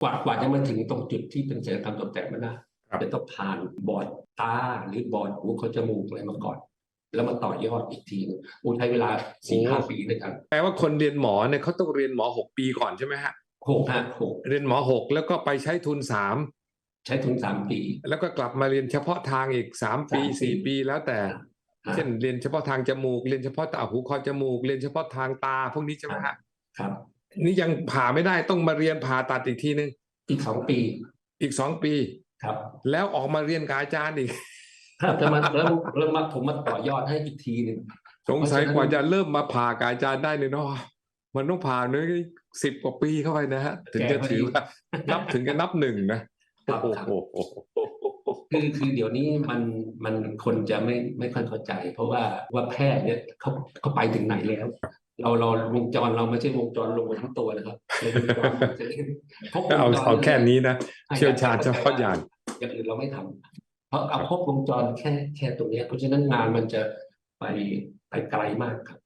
กว่ากว่าจะมาถึงตรงจุดที่เป็นศิลปกรรมตกแต่งมันนะครับจะต้องผ่านบอร์ดตาหรือบอร์ดหูเขาจมูกอะไรมาก่อน แล้วมาต่อยอดอีกทีหนึงโอ้ใช้เวลาสี่ห้าปีด้วยกันแปลว่าคนเรียนหมอเนี่ยเขาต้องเรียนหมอหกปีก่อนใช่ไหมฮะหกห้าหกเรียนหมอหกแล้วก็ไปใช้ทุนสามใช้ทุนสามปี แล้วก็กลับมาเรียนเฉพาะทางอีกสามปีสามปีสี่ปีแล้วแต่ครับเช่นเรียนเฉพาะทางจมูก เรียนเฉพาะตาหูคอจมูก เรียนเฉพาะทางตาพวกนี้ใช่ไหมฮะครับ นี่ยังผ่าไม่ได้ต้องมาเรียนผ่าตัดอีกทีนึงอีกสองปี อีกสองปี ครับ แล้วออกมาเรียนกับอาจารย์อีกครับจะมาแล้วแล้วมาผมมาต่อยอดให้อีกทีหนึ่งสงสัยเพราะฉะนั้นกว่าจะเริ่มมาผ่ากับอาจารย์ได้เนี่ยเนาะมันต้องผ่าเนื้อสิบกว่าปีเข้าไปนะฮะ ถึงจะถือว่านับถึงจะนับหนึ่งนะครับโอ้ครับโหคือคือเดี๋ยวนี้มันมันคนจะไม่ไม่ค่อยเข้าใจ เพราะว่าว่าแพทย์เนี่ยเขาเขาไปถึงไหนแล้ว เราเราวงจรเราไม่ใช่วงจรลงมาทั้งตัวนะครับเราวงจรมันจะครบวงเอาจรเอาแค่นี้นะให้เชี่ยวชาญเฉพาะอย่างอย่างอื่นเราไม่ทำเพราะเอาครบวงจรแค่แค่ตรงเนี้ยเพราะฉะนั้นงานมันจะไปไปไกลมากครับ